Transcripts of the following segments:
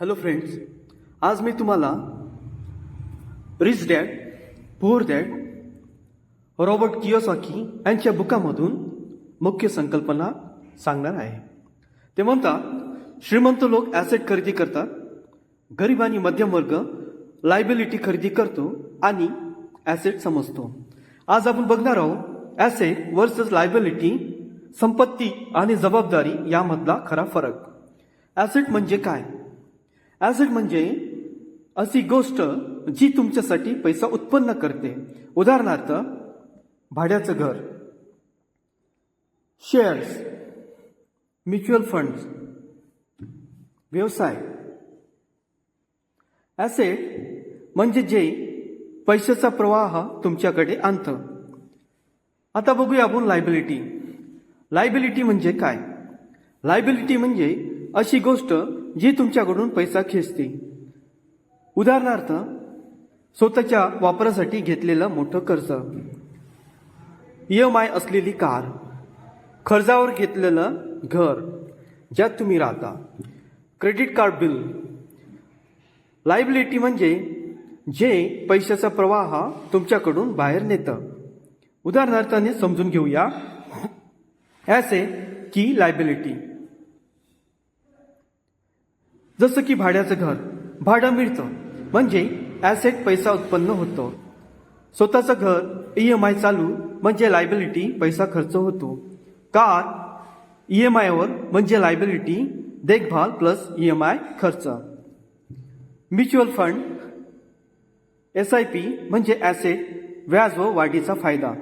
Hello friends आज मी तुम्हाला rich dad poor dad Robert Kiyosaki यांच्या बुकामधून मुख्य संकल्पना सांगणार आहे. ते म्हणतात श्रीमंत लोक ॲसेट खरेदी करतात गरीब आणि मध्यम वर्ग लायबिलिटी खरेदी करतो आणि ॲसेट समजतो. आज आपण बघणार आहोत ॲसेट वर्सेस लायबिलिटी संपत्ती आणि जबाबदारी यामधला खरा फरक. ॲसेट म्हणजे काय? ॲसेट म्हणजे अशी गोष्ट जी तुमच्यासाठी पैसा उत्पन्न करते. उदाहरणार्थ भाड्याचं घर. शेअर्स म्युच्युअल फंड्स व्यवसाय. ॲसेट म्हणजे जे पैशाचा प्रवाह तुमच्याकडे आणतं. आता बघूया आपण लायबिलिटी लायबिलिटी म्हणजे काय? लायबिलिटी म्हणजे अशी गोष्ट जी तुमच्याकडून पैसा खेचते उदाहरणार्थ स्वतःच्या वापरासाठी घेतलेलं मोठं कर्ज. ई एम आय असलेली कार. कर्जावर घेतलेलं घर ज्यात तुम्ही राहता. Credit card bill. लायबिलिटी म्हणजे जे पैशाचा प्रवाह तुमच्याकडून बाहेर नेतं. उदाहरणार्थाने समजून घेऊया. ॲसे की लायबिलिटी. जसं की भाड्याचं घर भाडं मिळतं. म्हणजे ॲसेट पैसा उत्पन्न होतो. स्वतःचं घर ई एम आय चालू म्हणजे लायबिलिटी पैसा खर्च होतो. कार ई एम आयवर म्हणजे लायबिलिटी देखभाल प्लस ई एम आय खर्च. Mutual fund S I P म्हणजे ॲसेट व्याज व वाढीचा फायदा.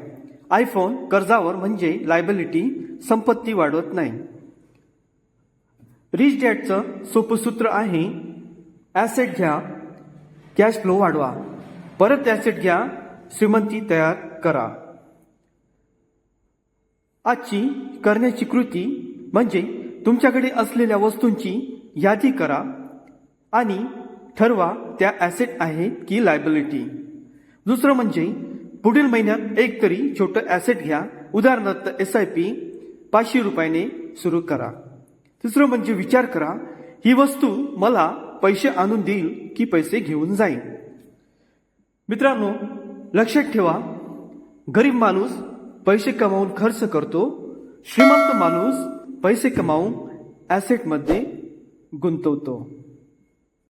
आयफोन कर्जावर म्हणजे लायबिलिटी संपत्ती वाढवत नाही. रिच डॅडचं सोपं सूत्र आहे ॲसेट घ्या कॅश फ्लो वाढवा. परत ॲसेट घ्या श्रीमंती तयार करा. आजची करण्याची कृती म्हणजे तुमच्याकडे असलेल्या वस्तूंची यादी करा आणि ठरवा त्या ॲसेट आहेत की लायबिलिटी दुसरं म्हणजे पुढील महिन्यात एक तरी छोटं ॲसेट घ्या. उदाहरणार्थ एस आय पी पाचशे रुपयाने सुरू करा. दुसरं म्हणजे विचार करा ही वस्तू मला पैसे आणून देईल की पैसे घेऊन जाईल? मित्रांनो लक्षात ठेवा गरीब माणूस पैसे कमावून खर्च करतो श्रीमंत माणूस पैसे कमावून ॲसेटमध्ये गुंतवतो.